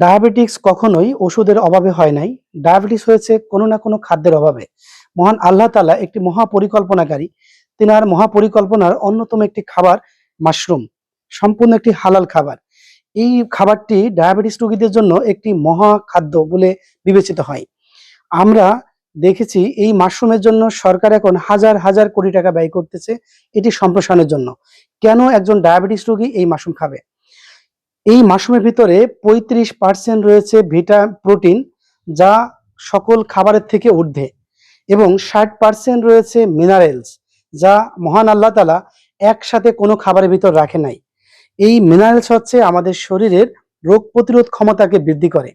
Diabetics কখনোই ওষুধের অভাবে হয় নাই। ডায়াবেটিস হয়েছে কোনো না কোনো খাদ্যের অভাবে। মহান আল্লাহ তাআলা একটি মহাপরিকল্পনাকারী। তিনার মহাপরিকল্পনার অন্যতম একটি খাবার মাশরুম। সম্পূর্ণ একটি হালাল খাবার। এই খাবারটি ডায়াবেটিস রোগীদের জন্য একটি মহা খাদ্য বলে বিবেচিত হয়। আমরা দেখেছি এই মাশরুমের জন্য সরকার এখন হাজার হাজার কোটি টাকা ব্যয় করতেছে। এটি সম্প্রসারণের জন্য। কেন একজন ডায়াবেটিস রোগী এই মাশরুম খাবে? এই মাশরুমের ভিতরে পঁয়ত্রিশ পার্সেন্ট রয়েছে ভিটা প্রোটিন, যা সকল খাবারের থেকে ঊর্ধ্বে, এবং ষাট পার্সেন্ট রয়েছে মিনারেলস যা মহান আল্লাহ তালা একসাথে কোনো খাবারের ভিতর রাখে নাই। এই মিনারেলস হচ্ছে আমাদের শরীরের রোগ প্রতিরোধ ক্ষমতাকে বৃদ্ধি করে।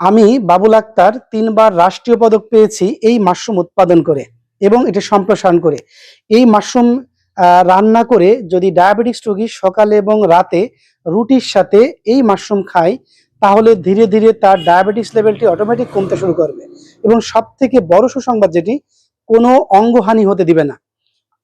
আমি বাবুল আক্তার তিনবার রাষ্ট্রীয় পদক পেয়েছি এই মাশরুম উৎপাদন করে, এবং এটা সম্প্রসারণ করে। এই মাশরুম রান্না করে যদি ডায়াবেটিস রোগী সকালে এবং রাতে রুটির সাথে এই মাশরুম খায়, তাহলে ধীরে ধীরে তার ডায়াবেটিস লেভেলটি অটোমেটিক কমতে শুরু করবে। এবং সব থেকে বড় সুসংবাদ যেটি, কোনো অঙ্গহানি হতে দিবে না।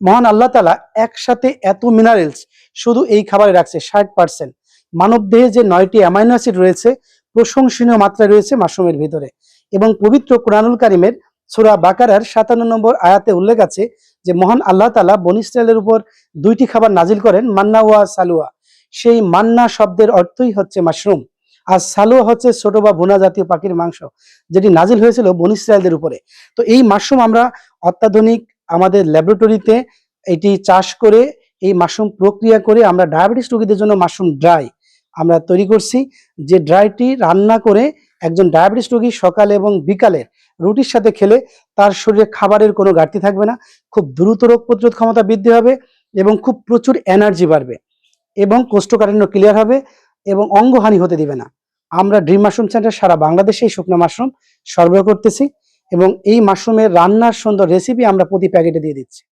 মহান আল্লাহ তালা একসাথে এত মিনারেলস শুধু এই খাবারে রাখছে, ষাট পার্সেন্ট মানব দেহে যে নয়টি অ্যামাইনো অ্যাসিড রয়েছে, প্রশংসনীয় মাত্রায় রয়েছে মাশরুমের ভিতরে। এবং পবিত্র কোরআনুল কারিমের সুরা বাকারার সাতান্ন নম্বর আয়াতে উল্লেখ আছে যে, মহান আল্লাহ তালা বন ইসরায়েলের উপর দুইটি খাবার নাজিল করেন, মান্না ওয়া সালুয়া। সেই মান্না শব্দের অর্থই হচ্ছে মাশরুম। আর সালুয়া হচ্ছে ছোট বা বোনা জাতীয় পাখির মাংস, যেটি নাজিল হয়েছিল বন ইসরায়েলদের উপরে। তো এই মাশরুম আমরা অত্যাধুনিক আমাদের ল্যাবরেটরিতে এটি চাষ করে, এই মাশরুম প্রক্রিয়া করে আমরা ডায়াবেটিস রোগীদের জন্য মাশরুম ড্রাই আমরা তৈরি করছি, যে ড্রাইটি রান্না করে একজন ডায়াবেটিস রোগী সকালে এবং বিকালে রুটির সাথে খেলে তার শরীরে খাবারের কোনো ঘাটতি থাকবে না, খুব দ্রুত রোগ প্রতিরোধ ক্ষমতা বৃদ্ধি হবে এবং খুব প্রচুর এনার্জি বাড়বে এবং কোষ্ঠকাঠিন্য ক্লিয়ার হবে এবং অঙ্গহানি হতে দিবে না। আমরা ড্রিম মাশরুম সেন্টার সারা বাংলাদেশে এই শুকনো মাশরুম সরবরাহ করতেছি এবং এই মাশরুমের রান্নার সুন্দর রেসিপি আমরা প্রতি প্যাকেটে দিয়ে দিচ্ছি।